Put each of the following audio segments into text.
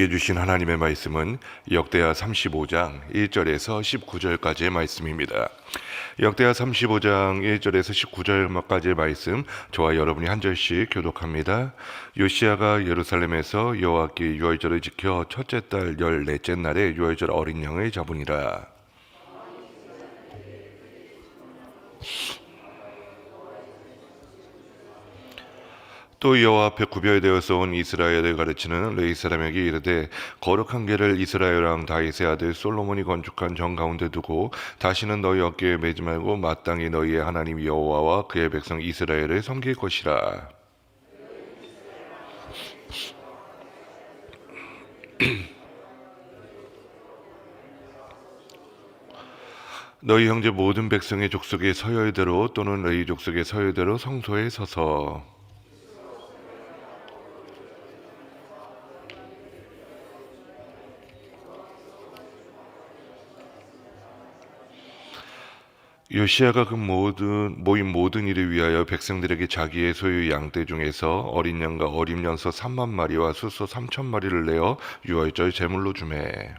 우리에게 주신 하나님의 말씀은 역대하 35장 1절에서 19절까지의 말씀입니다. 역대하 35장 1절에서 19절까지의 말씀 저와 여러분이 한 절씩 교독합니다. 요시아가 예루살렘에서 여호와께 유월절을 지켜 첫째 달 열넷째 날에 유월절 어린 양을 잡으니라. 또 여호와 앞에 구별되어서 온 이스라엘을 가르치는 레이 사람에게 이르되 거룩한 계를 이스라엘 왕 다윗의 아들 솔로몬이 건축한 정 가운데 두고 다시는 너희 어깨에 매지 말고 마땅히 너희의 하나님 여호와와 그의 백성 이스라엘을 섬길 것이라. 너희 형제 모든 백성의 족속의 서열대로 또는 너희 족속의 서열대로 성소에 서서 요시아가 그 모든 모인 모든 일을 위하여 백성들에게 자기의 소유 양떼 중에서 어린 양과 어린 연소 3만 마리와 수소 3천 마리를 내어 유월절 제물로 주매.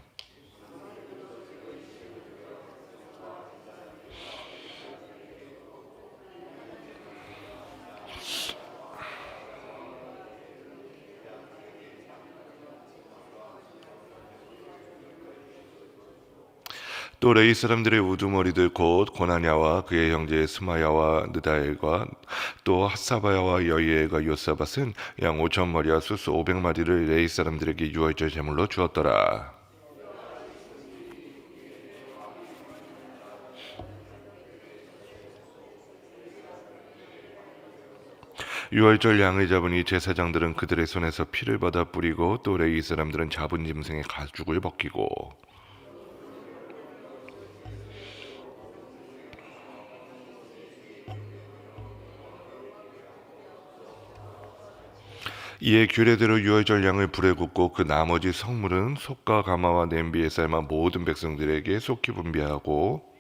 또 레이 사람들의 우두머리들 곧 고나냐와 그의 형제 스마야와 느다엘과 또 핫사바야와 여이엘과 요사밭은 양 5천 마리와 수수 500마리를 레이 사람들에게 유월절 제물로 주었더라. 유월절 양을 잡으니 제사장들은 그들의 손에서 피를 받아 뿌리고 또 레위 사람들은 잡은 짐승의 가죽을 벗기고 이에 규례대로 유월절 양을 불에 굽고 그 나머지 성물은 속과 가마와 냄비에 삶아 모든 백성들에게 속히 분비하고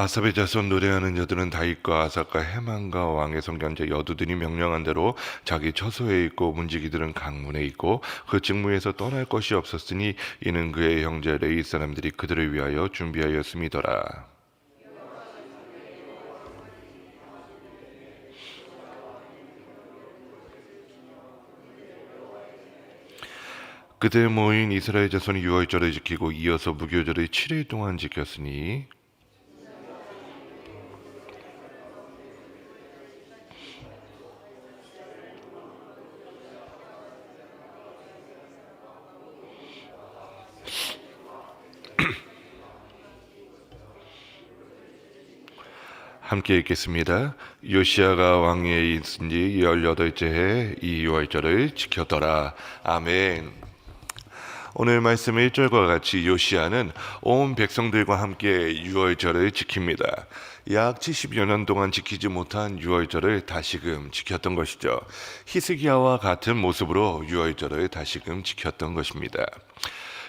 아삽의 자손 노래하는 여들은 다윗과 아삭과 해만과 왕의 성견제 여두들이 명령한 대로 자기 처소에 있고 문지기들은 강문에 있고 그 직무에서 떠날 것이 없었으니 이는 그의 형제 레이 사람들이 그들을 위하여 준비하였음이더라. 그때 모인 이스라엘 자손이 유월절을 지키고 이어서 무교절을 7일 동안 지켰으니 함께 읽겠습니다. 요시아가 왕위에 있은 지 18째 해이 유월절을 지켰더라. 아멘. 오늘 말씀 1절과 같이 요시아는 온 백성들과 함께 유월절을 지킵니다. 약 70여 년 동안 지키지 못한 유월절을 다시금 지켰던 것이죠. 히스기야와 같은 모습으로 유월절을 다시금 지켰던 것입니다.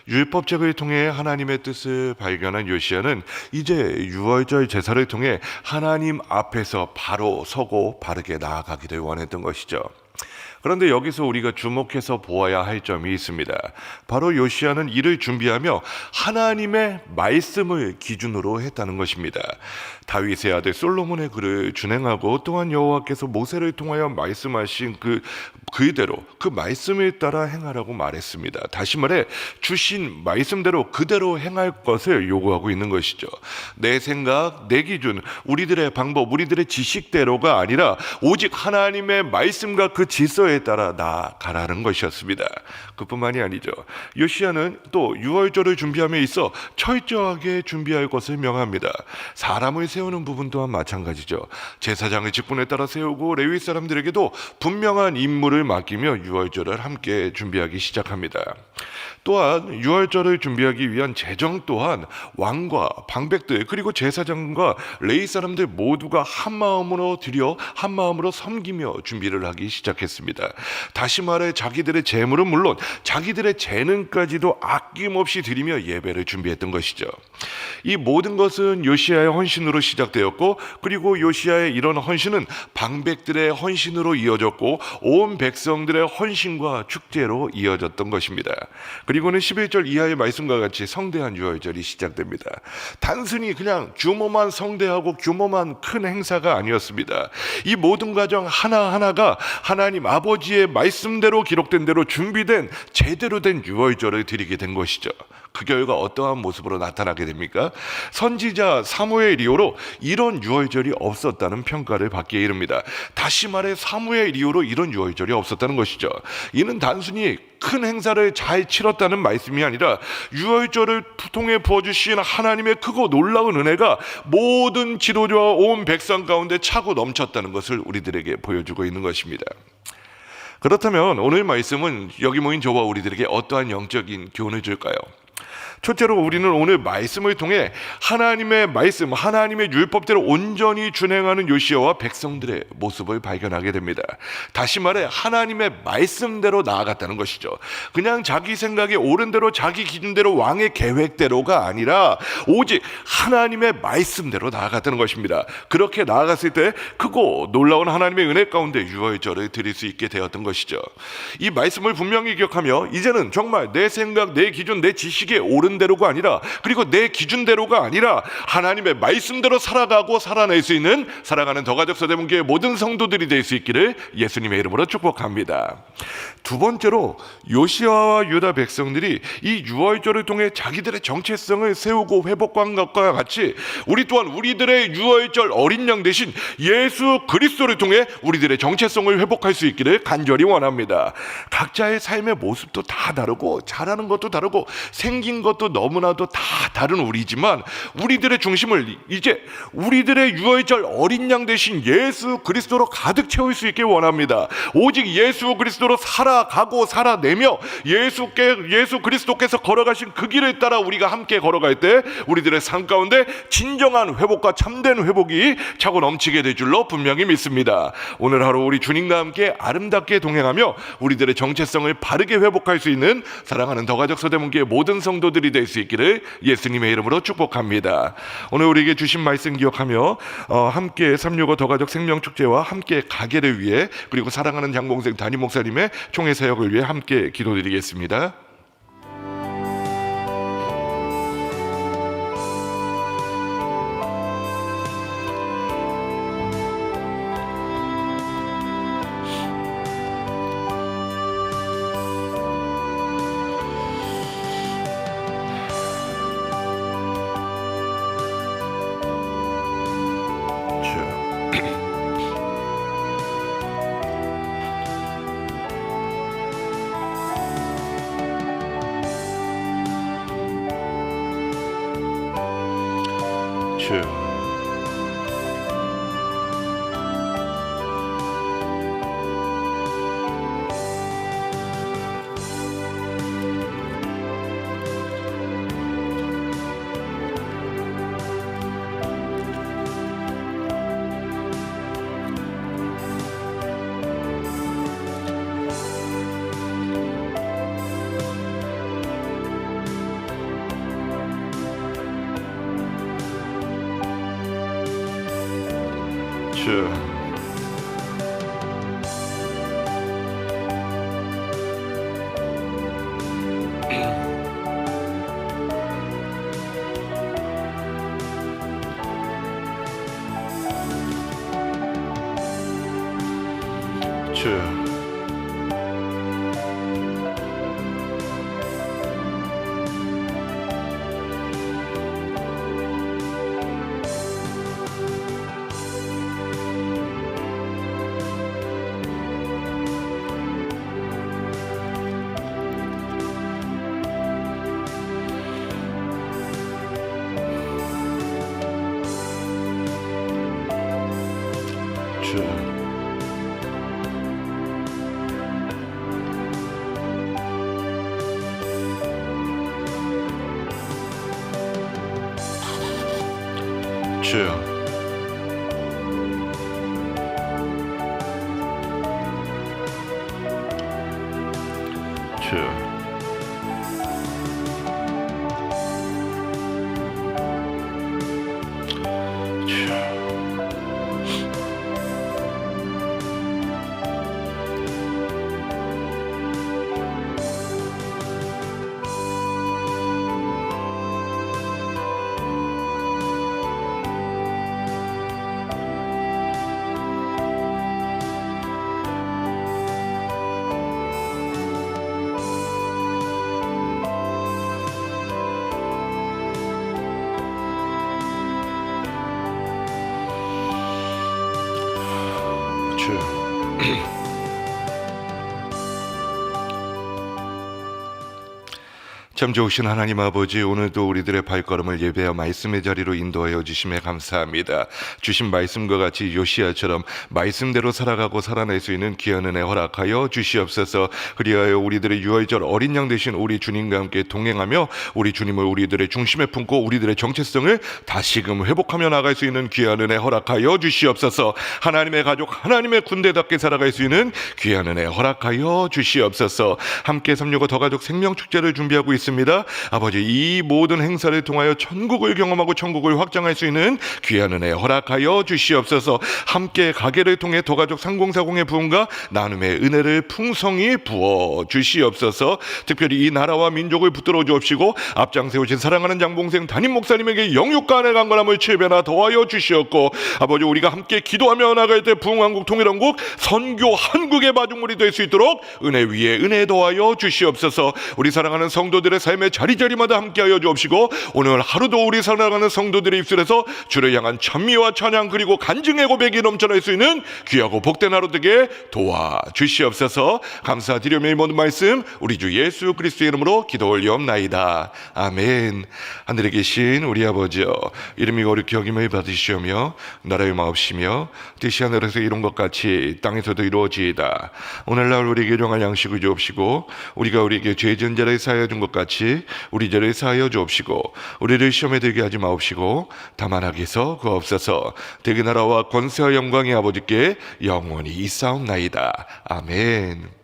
율법책을 통해 하나님의 뜻을 발견한 요시아는 이제 유월절 제사를 통해 하나님 앞에서 바로 서고 바르게 나아가기를 원했던 것이죠. 그런데 여기서 우리가 주목해서 보아야 할 점이 있습니다. 바로 요시아는 이를 준비하며 하나님의 말씀을 기준으로 했다는 것입니다. 다윗의 아들 솔로몬의 글을 준행하고 또한 여호와께서 모세를 통하여 말씀하신 그 그대로 그 말씀에 따라 행하라고 말했습니다. 다시 말해 주신 말씀대로 그대로 행할 것을 요구하고 있는 것이죠. 내 생각, 내 기준, 우리들의 방법, 우리들의 지식대로가 아니라 오직 하나님의 말씀과 그 질서에 따라 나아가라는 것이었습니다. 그뿐만이 아니죠. 요시아는 또 유월절을 준비함에 있어 철저하게 준비할 것을 명합니다. 사람을 세우는 부분 또한 마찬가지죠. 제사장의 직분에 따라 세우고 레위 사람들에게도 분명한 임무를 맡기며 유월절을 함께 준비하기 시작합니다. 또한 유월절을 준비하기 위한 재정 또한 왕과 방백들 그리고 제사장과 레이 사람들 모두가 한 마음으로 드려 한 마음으로 섬기며 준비를 하기 시작했습니다. 다시 말해 자기들의 재물은 물론 자기들의 재능까지도 아낌없이 드리며 예배를 준비했던 것이죠. 이 모든 것은 요시아의 헌신으로 시작되었고 그리고 요시아의 이런 헌신은 방백들의 헌신으로 이어졌고 온 백성들의 헌신과 축제로 이어졌던 것입니다. 그리고는 11절 이하의 말씀과 같이 성대한 유월절이 시작됩니다. 단순히 그냥 규모만 성대하고 규모만 큰 행사가 아니었습니다. 이 모든 과정 하나하나가 하나님 아버지의 말씀대로 기록된 대로 준비된 제대로 된 유월절을 드리게 된 것이죠. 그 결과 어떠한 모습으로 나타나게 됩니까? 선지자 사무엘 이후로 이런 유월절이 없었다는 평가를 받기에 이릅니다. 다시 말해 사무엘 이후로 이런 유월절이 없었다는 것이죠. 이는 단순히 큰 행사를 잘 치렀다는 말씀이 아니라 유월절을 통해 부어주신 하나님의 크고 놀라운 은혜가 모든 지도자와 온 백성 가운데 차고 넘쳤다는 것을 우리들에게 보여주고 있는 것입니다. 그렇다면 오늘 말씀은 여기 모인 저와 우리들에게 어떠한 영적인 교훈을 줄까요? 첫째로 우리는 오늘 말씀을 통해 하나님의 말씀, 하나님의 율법대로 온전히 준행하는 요시아와 백성들의 모습을 발견하게 됩니다. 다시 말해 하나님의 말씀대로 나아갔다는 것이죠. 그냥 자기 생각에 옳은 대로 자기 기준대로 왕의 계획대로가 아니라 오직 하나님의 말씀대로 나아갔다는 것입니다. 그렇게 나아갔을 때 크고 놀라운 하나님의 은혜 가운데 유월절을 드릴 수 있게 되었던 것이죠. 이 말씀을 분명히 기억하며 이제는 정말 내 생각, 내 기준, 내 지식에 옳은 어른대로가 아니라 그리고 내 기준대로가 아니라 하나님의 말씀대로 살아가고 살아낼 수 있는 살아가는 더가족 서대문교회 모든 성도들이 될 수 있기를 예수님의 이름으로 축복합니다. 두 번째로 요시아와 유다 백성들이 이 유월절을 통해 자기들의 정체성을 세우고 회복한 것과 같이 우리 또한 우리들의 유월절 어린 양 대신 예수 그리스도를 통해 우리들의 정체성을 회복할 수 있기를 간절히 원합니다. 각자의 삶의 모습도 다 다르고 잘하는 것도 다르고 생긴 것도 너무나도 다 다른 우리지만 우리들의 중심을 이제 우리들의 유월절 어린 양 대신 예수 그리스도로 가득 채울 수 있게 원합니다. 오직 예수 그리스도로 살아가고 살아내며 예수께 예수 그리스도께서 걸어가신 그 길을 따라 우리가 함께 걸어갈 때 우리들의 삶 가운데 진정한 회복과 참된 회복이 차고 넘치게 될 줄로 분명히 믿습니다. 오늘 하루 우리 주님과 함께 아름답게 동행하며 우리들의 정체성을 바르게 회복할 수 있는 사랑하는 더가족 서대문교의 모든 성도들이 될 수 있기를 예수님의 이름으로 축복합니다. 오늘 우리에게 주신 말씀 기억하며 어, 함께 365 더가족 생명축제와 함께 가게를 위해 그리고 사랑하는 장봉생 담임 목사님의 총회 사역을 위해 함께 기도드리겠습니다. 是是。 참 좋으신 하나님 아버지 오늘도 우리들의 발걸음을 예배와 말씀의 자리로 인도하여 주심에 감사합니다. 주신 말씀과 같이 요시아처럼 말씀대로 살아가고 살아낼 수 있는 귀한 은혜 허락하여 주시옵소서. 그리하여 우리들의 유월절 어린 양 되신 우리 주님과 함께 동행하며 우리 주님을 우리들의 중심에 품고 우리들의 정체성을 다시금 회복하며 나갈 수 있는 귀한 은혜 허락하여 주시옵소서. 하나님의 가족 하나님의 군대답게 살아갈 수 있는 귀한 은혜 허락하여 주시옵소서. 함께 365 더가족 생명축제를 준비하고 있습니다. 기도드리겠습니다. 아버지 이 모든 행사를 통하여 천국을 경험하고 천국을 확장할 수 있는 귀한 은혜 허락하여 주시옵소서. 함께 가게를 통해 도가족 상공사공의 부흥과 나눔의 은혜를 풍성히 부어 주시옵소서. 특별히 이 나라와 민족을 붙들어 주옵시고 앞장 세우신 사랑하는 장봉생 담임 목사님에게 영육간의 강건함을 칠배나 더하여 주시옵고 아버지 우리가 함께 기도하며 나갈 때 부흥한국 통일한국 선교 한국의 마중물이 될 수 있도록 은혜 위에 은혜 더하여 주시옵소서. 우리 사랑하는 성도들의 삶의 자리자리마다 함께하여 주옵시고 오늘 하루도 우리 사랑하는 성도들의 입술에서 주를 향한 찬미와 찬양 그리고 간증의 고백이 넘쳐날 수 있는 귀하고 복된 하루 되게 도와 주시옵소서. 감사드리며 이 모든 말씀 우리 주 예수 그리스도의 이름으로 기도 올리옵나이다. 아멘. 하늘에 계신 우리 아버지여 이름이 거룩히 여김을 받으시오며 나라의 마옵시며 뜻이 하늘에서 이룬 것 같이 땅에서도 이루어지이다. 오늘날 우리에게 일용할 양식을 주옵시고 우리가 우리에게 죄 지은 자를 사하여 준 것 같이 우리 죄를 사하여 주옵시고 우리를 시험에 들게 하지 마옵시고 다만 하게서 구하옵소서 대개 나라와 권세와 영광의 아버지께 영원히 있사옵나이다. 아멘.